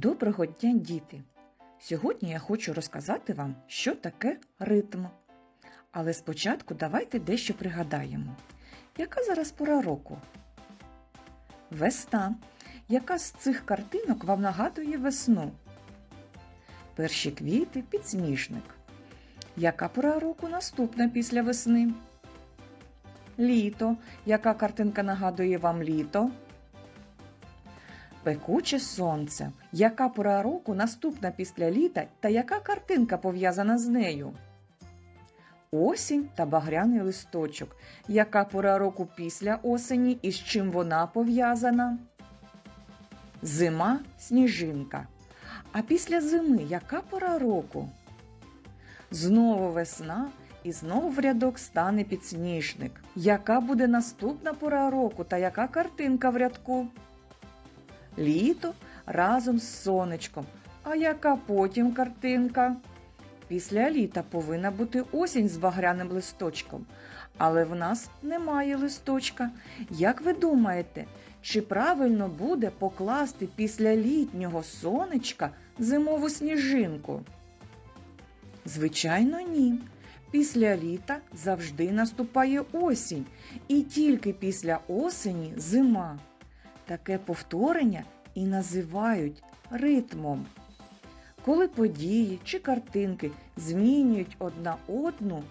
Доброго дня, діти! Сьогодні я хочу розказати вам, що таке ритм. Але спочатку давайте дещо пригадаємо. Яка зараз пора року? Весна. Яка з цих картинок вам нагадує весну? Перші квіти підсніжник. Яка пора року наступна після весни? Літо. Яка картинка нагадує вам літо? Пекуче сонце. Яка пора року наступна після літа та яка картинка пов'язана з нею? Осінь та багряний листочок. Яка пора року після осені і з чим вона пов'язана? Зима сніжинка. А після зими яка пора року? Знову весна і знову в рядок стане підсніжник. Яка буде наступна пора року та яка картинка в рядку? Літо разом з сонечком. А яка потім картинка? Після літа повинна бути осінь з багряним листочком, але в нас немає листочка. Як ви думаєте, чи правильно буде покласти після літнього сонечка зимову сніжинку? Звичайно, ні. Після літа завжди наступає осінь, і тільки після осені зима. Таке повторення і називають ритмом. Коли події чи картинки змінюють одна одну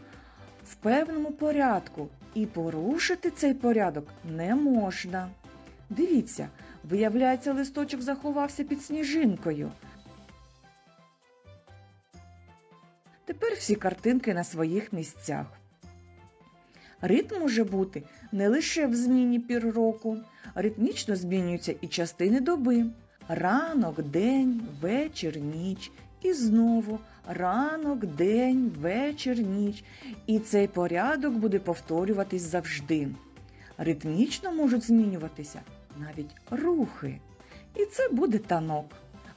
в певному порядку, і порушити цей порядок не можна. Дивіться, виявляється, листочок заховався під сніжинкою. Тепер всі картинки на своїх місцях. Ритм може бути не лише в зміні пір року, ритмічно змінюються і частини доби. Ранок, день, вечір, ніч. І знову ранок, день, вечір, ніч. І цей порядок буде повторюватись завжди. Ритмічно можуть змінюватися навіть рухи. І це буде танок.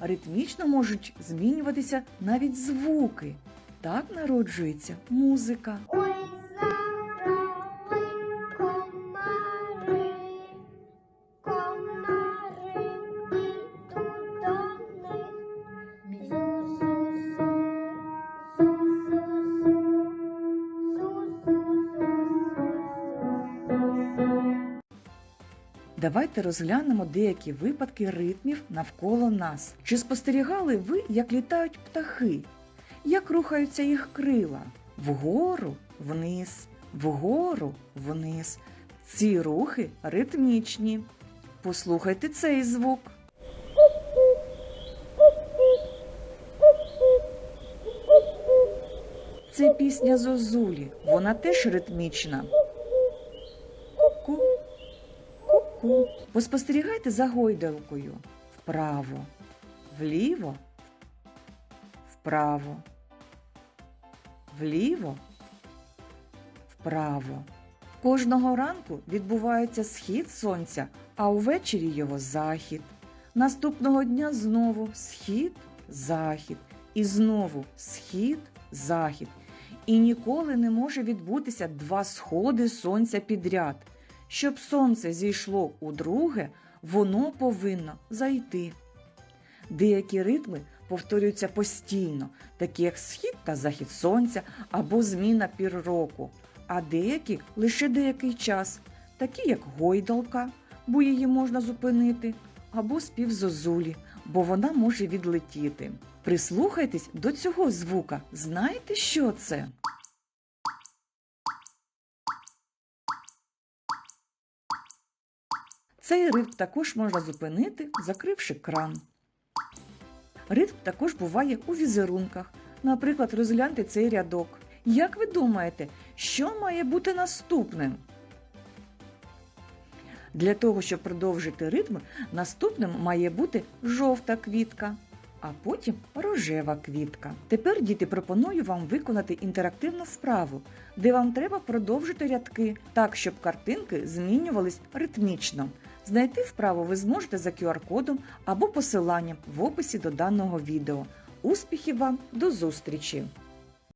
Ритмічно можуть змінюватися навіть звуки. Так народжується музика. Давайте розглянемо деякі випадки ритмів навколо нас. Чи спостерігали ви, як літають птахи? Як рухаються їх крила? Вгору, вниз, вгору, вниз. Ці рухи ритмічні. Послухайте цей звук. Це пісня Зозулі. Вона теж ритмічна. Ку-ку. Поспостерігайте за гойдалкою. Вправо, вліво, вправо, вліво, вправо. Кожного ранку відбувається схід сонця, а увечері його захід. Наступного дня знову схід, захід, і знову схід, захід. І ніколи не може відбутися два сходи сонця підряд. Щоб сонце зійшло у друге, воно повинно зайти. Деякі ритми повторюються постійно, такі як схід та захід сонця або зміна пір року, а деякі лише деякий час, такі як гойдалка, бо її можна зупинити, або спів зозулі, бо вона може відлетіти. Прислухайтесь до цього звука. Знаєте, що це? Цей ритм також можна зупинити, закривши кран. Ритм також буває у візерунках. Наприклад, розгляньте цей рядок. Як ви думаєте, що має бути наступним? Для того, щоб продовжити ритм, наступним має бути жовта квітка, а потім рожева квітка. Тепер, діти, пропоную вам виконати інтерактивну вправу, де вам треба продовжити рядки так, щоб картинки змінювались ритмічно. Знайти вправу ви зможете за QR-кодом або посиланням в описі до даного відео. Успіхів вам до зустрічі!